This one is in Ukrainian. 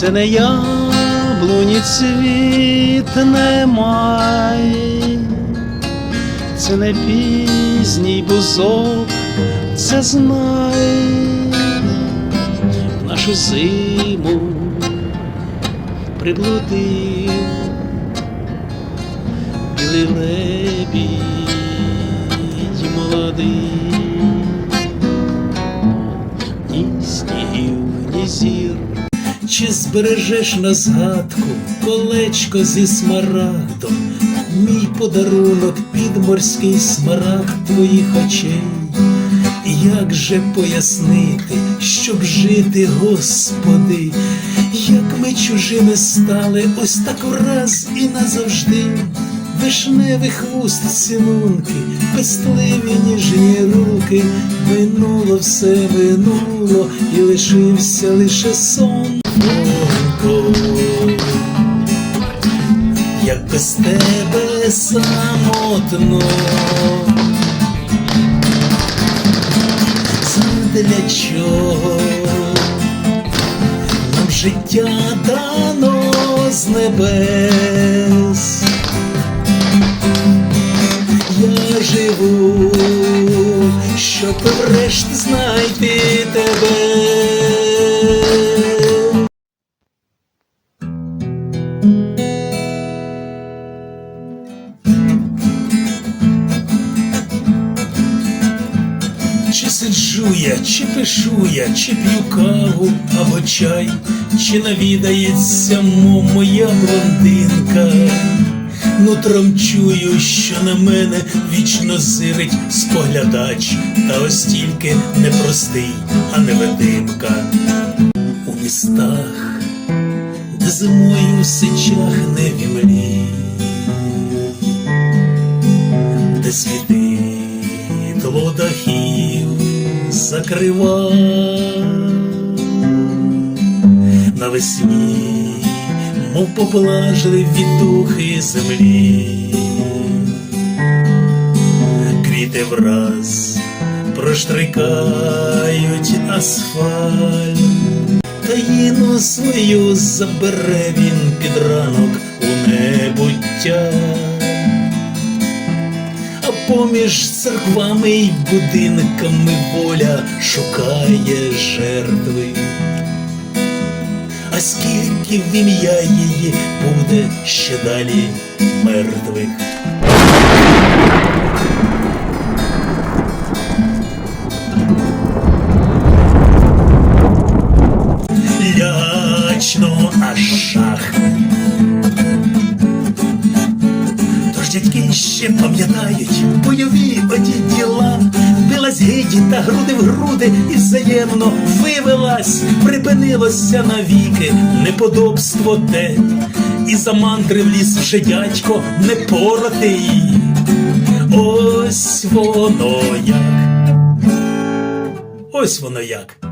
Це не яблуні цвіт немає, це не пізній бузок, це знай. В нашу зиму приблудив білий лебідь молодий, Чи збережеш на згадку колечко зі смарагдом, мій подарунок підморський смарагд твоїх очей? Як же пояснити, щоб жити, Господи, як ми чужими стали ось так враз і назавжди, вишневих вуст цілунки, пестливі ніжні руки, минуло все минуло, і лишився лише сон. Волко, Як без тебе самотно. Задля чого нам життя дано з небес? Я живу, щоб врешті знайти сиджу я, чи пишу я, чи п'ю каву або чай, чи навідається моя блондинка. Нутром чую, що на мене вічно зирить споглядач, та ось тільки не простий, а невидимка. У містах, де зимою в сичах не вімлі, де світило закрива навесні, мов поблажливі духи землі, квіти враз проштрикають асфальт. Таїну свою забере він під ранок у небуття а поміж церквами й будинками воля шукає жертви. А скільки в ім'я її буде ще далі мертвих? Лячно аж шах. Тож дядьки ще пам'ятають билась та груди в груди і взаємно вивелась, припинилося навіки неподобство те, і за мантри в ліс вже дядько не поротий. Ось воно як. Ось воно як.